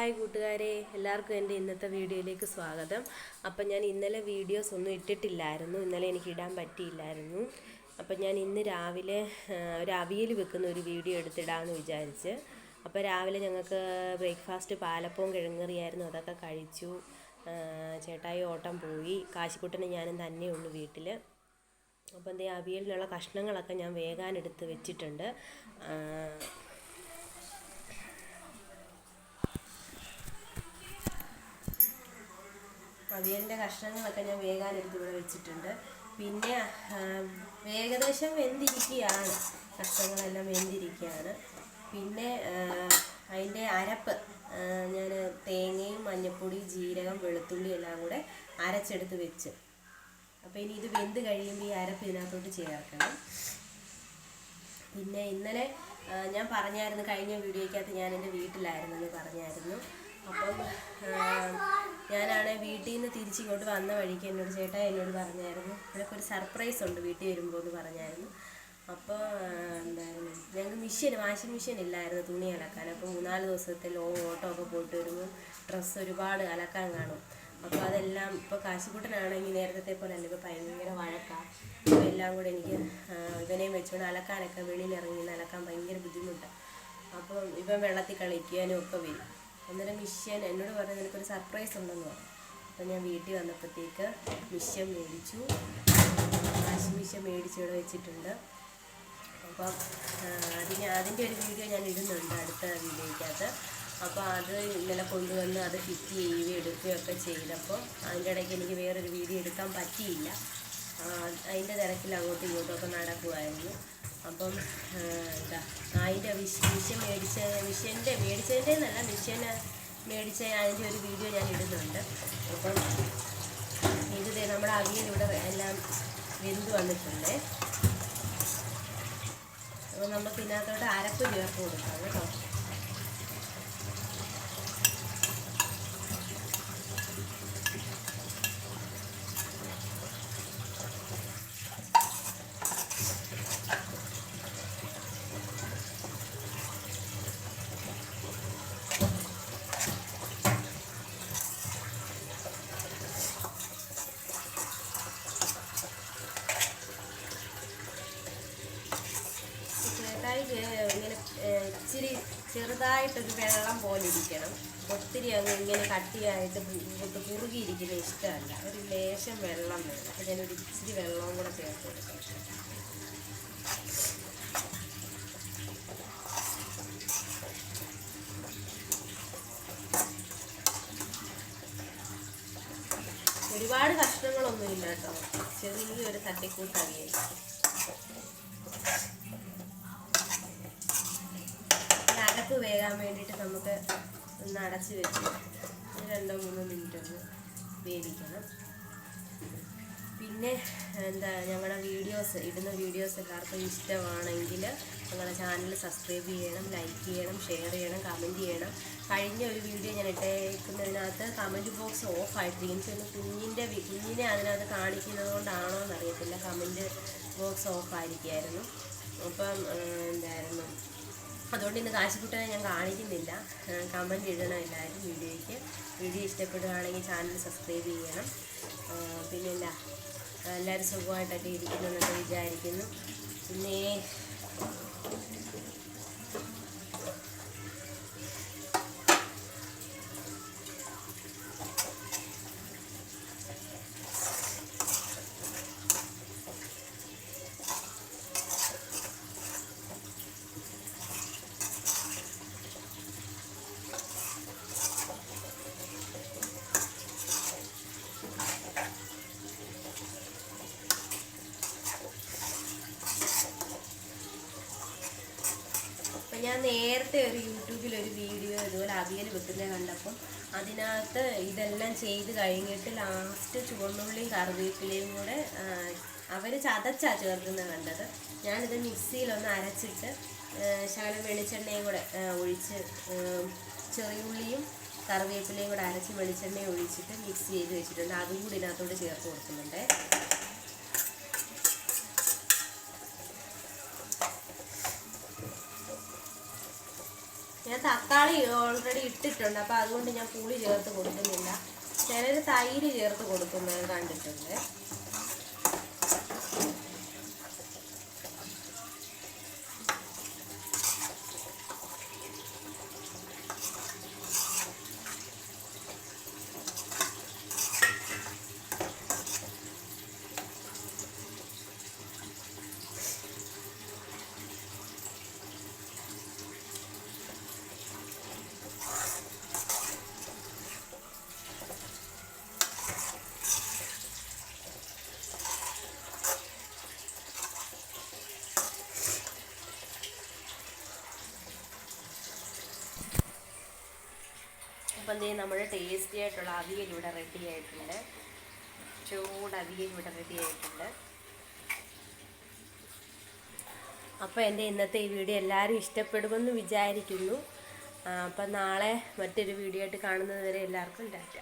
Hi കൂട്ടുകാരെ എല്ലാവർക്കും എന്റെ ഇന്നത്തെ വീഡിയോയിലേക്ക് സ്വാഗതം. അപ്പം ഞാൻ ഇന്നലെ വീഡിയോസ് ഒന്നും ഇട്ടിട്ടില്ലായിരുന്നു. ഇന്നലെ എനിക്ക് ഇടാൻ പറ്റിയില്ലായിരുന്നു. അപ്പം ഞാൻ ഇന്ന് രാവിലെ ഒരു അവിയൽ വെക്കുന്ന ഒരു വീഡിയോ എടുത്തിടാമെന്ന് വിചാരിച്ച്. അപ്പോൾ രാവിലെ ഞങ്ങൾക്ക് ബ്രേക്ക്ഫാസ്റ്റ് പാലപ്പവും കിഴങ്ങറിയായിരുന്നു. അതൊക്കെ കഴിച്ചു. ചേട്ടായി ഓട്ടം പോയി. കാശിക്കുട്ടനെ ഞാനും തന്നെ ഉള്ളൂ വീട്ടിൽ അപ്പോൾ എന്തേ അവിയലിനുള്ള കഷ്ണങ്ങളൊക്കെ ഞാൻ വേഗാനെടുത്ത് വെച്ചിട്ടുണ്ട്. അവിയലിന്റെ കഷ്ണങ്ങളൊക്കെ ഞാൻ വേഗാനെടുത്ത് ഇവിടെ വെച്ചിട്ടുണ്ട്. പിന്നെ ഏകദേശം വെന്തിരിക്കുകയാണ് കഷ്ണങ്ങളെല്ലാം വെന്തിരിക്കുകയാണ് പിന്നെ അതിന്റെ അരപ്പ് ഞാൻ തേങ്ങയും മഞ്ഞൾപ്പൊടി ജീരകം വെളുത്തുള്ളി എല്ലാം കൂടെ അരച്ചെടുത്ത് വെച്ച്. അപ്പോൾ ഇനി ഇത് വെന്ത് കഴിയുമ്പോൾ ഈ അരപ്പ് ഇതിനകത്തോട്ട് ചേർക്കണം. പിന്നെ ഇന്നലെ ഞാൻ പറഞ്ഞായിരുന്നു കഴിഞ്ഞ വീഡിയോയ്ക്കകത്ത് ഞാൻ എന്റെ വീട്ടിലായിരുന്നു എന്ന് പറഞ്ഞായിരുന്നു. അപ്പം ഞാനാണെ വീട്ടിൽ നിന്ന് തിരിച്ചിങ്ങോട്ട് വന്ന വഴിക്ക് എന്നോട് ചേട്ടാ എന്നോട് പറഞ്ഞായിരുന്നു. നിനക്ക് ഒരു സർപ്രൈസ് ഉണ്ട് വീട്ടിൽ വരുമ്പോൾ എന്ന് പറഞ്ഞായിരുന്നു അപ്പോൾ എന്തായിരുന്നു ഞങ്ങൾക്ക് മിഷ്യൻ വാഷിംഗ് മെഷീൻ ഇല്ലായിരുന്നു തുണി അലക്കാൻ. അപ്പോൾ മൂന്നാൽ ദിവസത്തെ ലോങ് ഓട്ടോ ഒക്കെ പോയിട്ട് വരുമ്പോൾ ഡ്രസ്സ് ഒരുപാട് അലക്കാൻ കാണും. അപ്പോൾ അതെല്ലാം ഇപ്പോൾ കാശിക്കുട്ടനാണെങ്കിൽ നേരത്തെ പോലെ അല്ല ഇപ്പോൾ ഭയങ്കര വഴക്കാണ് അപ്പോൾ എല്ലാം കൂടെ എനിക്ക് ഇവനെയും വെച്ചുകൊണ്ട് അലക്കാനൊക്കെ വെളിയിൽ ഇറങ്ങി അലക്കാൻ ഭയങ്കര ബുദ്ധിമുട്ടാണ് അപ്പം ഇവൻ വെള്ളത്തിൽ കളിക്കാനും ഒക്കെ വരും. അന്നേരം മിഷ്യൻ എന്നോട് പറഞ്ഞു നിനക്കൊരു സർപ്രൈസ് ഉണ്ടെന്ന് പറഞ്ഞു. അപ്പം ഞാൻ വീട്ടിൽ വന്നപ്പോഴത്തേക്ക് മിഷ്യൻ മേടിച്ചു. വാഷിംഗ് മിഷ്യൻ മേടിച്ച് ഇവിടെ വെച്ചിട്ടുണ്ട്. അപ്പം അതിന് അതിന്റെ ഒരു വീഡിയോ ഞാൻ ഇടുന്നുണ്ട് അടുത്ത വീഡിയോയ്ക്കകത്ത്. അപ്പോൾ അത് ഇന്നലെ കൊണ്ടുവന്ന് അത് ഫിറ്റ് ചെയ്യുകയും എടുക്കുകയും ഒക്കെ ചെയ്തപ്പോൾ അതിന്റെ ഇടയ്ക്ക് എനിക്ക് വേറൊരു വീഡിയോ എടുക്കാൻ പറ്റിയില്ല. അതിന്റെ തിരക്കിൽ അങ്ങോട്ടും ഇങ്ങോട്ടും ഒക്കെ നടക്കുമായിരുന്നു അപ്പം എന്താ നായിന്റെ വിഷ മിഷ്യൻ മേടിച്ച വിഷയന്റെ മേടിച്ചതിന്റെ എന്നല്ല മിഷ്യൻ മേടിച്ച അതിന്റെ ഒരു വീഡിയോ ഞാൻ ഇടുന്നുണ്ട്. അപ്പം ഇത് നമ്മുടെ അവിയലിവിടെ എല്ലാം വെന്ത് വന്നിട്ടുണ്ട്. അപ്പോൾ നമുക്ക് ഇതിനകത്തോട്ട് അരപ്പ് ചേർത്ത് കൊടുക്കാം കേട്ടോ. ചേട്ടായി ഇങ്ങനെ ഇച്ചിരി ചെറുതായിട്ടൊരു വെള്ളം പോലെ ഇരിക്കണം. ഒത്തിരി അങ്ങ് ഇങ്ങനെ കട്ടിയായിട്ട് കുറുകിയിരിക്കുന്ന ഇഷ്ടമല്ല. ഒരു ലേശം വെള്ളം വേണം. അപ്പോൾ ഞാനൊരു ഇച്ചിരി വെള്ളവും കൂടെ ചേർത്ത് കൊടുക്കാം. ഒരുപാട് കഷ്ണങ്ങളൊന്നുമില്ല കേട്ടോ. ചെറിയൊരു തട്ടിക്കൂട്ട് അരപ്പ് വേകാൻ വേണ്ടിയിട്ട് നമുക്ക് ഒന്ന് അടച്ച് വെച്ച് രണ്ടോ മൂന്നോ മിനിറ്റ് ഒന്ന് വേവിക്കണം. പിന്നെ എന്താ ഞങ്ങളുടെ വീഡിയോസ് ഇടുന്ന വീഡിയോസ് എല്ലാവർക്കും ഇഷ്ടമാണെങ്കിൽ ഞങ്ങളുടെ ചാനൽ സബ്സ്ക്രൈബ് ചെയ്യണം ലൈക്ക് ചെയ്യണം ഷെയർ ചെയ്യണം കമന്റ് ചെയ്യണം. കഴിഞ്ഞ ഒരു വീഡിയോ ഞാൻ ഇട്ടേക്കുന്നതിനകത്ത് കമന്റ് ബോക്സ് ഓഫ് ആയിട്ടിരിക്കും ചെന്ന് കുഞ്ഞിന്റെ കുഞ്ഞിനെ അതിനകത്ത് കാണിക്കുന്നത് കൊണ്ടാണോ എന്നറിയത്തില്ല. കമന്റ് ബോക്സ് ഓഫ് ആയിരിക്കുമായിരുന്നു അപ്പം എന്തായിരുന്നു? അതുകൊണ്ട് ഇന്ന് കാശിക്കുട്ടനെ ഞാൻ കാണിക്കുന്നില്ല. കമന്റ് ഇടണം എല്ലാവരും വീഡിയോയ്ക്ക്. വീഡിയോ ഇഷ്ടപ്പെടുകയാണെങ്കിൽ ചാനൽ സബ്സ്ക്രൈബ് ചെയ്യണം. പിന്നെ എന്താ എല്ലാവരും സുഖമായിട്ടൊക്കെ ഇരിക്കുന്നു എന്നൊക്കെ വിചാരിക്കുന്നു. പിന്നെ ഞാൻ നേരത്തെ ഒരു യൂട്യൂബിൽ ഒരു വീഡിയോ ഇതുപോലെ അവിയൽ വെക്കുന്നത് കണ്ടപ്പം അതിനകത്ത് ഇതെല്ലാം ചെയ്ത് കഴിഞ്ഞിട്ട് ലാസ്റ്റ് ചുവന്നുള്ളിയും കറിവേപ്പിലയും കൂടെ അവർ ചതച്ചാ ചേർക്കുന്നത് കണ്ടത്. ഞാനിത് മിക്സിയിലൊന്ന് അരച്ചിട്ട് ശകലം വെളിച്ചെണ്ണയും കൂടെ ഒഴിച്ച് ചെറിയ ചെറിയുള്ളിയും കറിവേപ്പിലയും കൂടെ അരച്ച് വെളിച്ചെണ്ണയും ഒഴിച്ചിട്ട് മിക്സ് ചെയ്ത് വെച്ചിട്ടുണ്ട്. അതും കൂടി ഇതിനകത്തോട്ട് ചേർത്ത് കൊടുക്കുന്നുണ്ട്. തക്കാളി ഓൾറെഡി ഇട്ടിട്ടുണ്ട്. അപ്പോൾ അതുകൊണ്ട് ഞാൻ പുളി ചേർത്ത് കൊടുക്കുന്നില്ല. ചിലർ തൈര് ചേർത്ത് കൊടുക്കുന്നത് കണ്ടിട്ടുണ്ട്. അപ്പം എന്ത് നമ്മൾ ടേസ്റ്റി ആയിട്ടുള്ള അവിയൽ ഇവിടെ റെഡി ആയിട്ടുണ്ട്. ചൂട് അവിയൽ ഇവിടെ റെഡി ആയിട്ടുണ്ട്. അപ്പോൾ എന്റെ ഇന്നത്തെ ഈ വീഡിയോ എല്ലാവരും ഇഷ്ടപ്പെടുമെന്ന് വിചാരിക്കുന്നു. അപ്പം നാളെ മറ്റൊരു വീഡിയോ ആയിട്ട് കാണുന്നത് വരെ എല്ലാവർക്കും ടാറ്റ.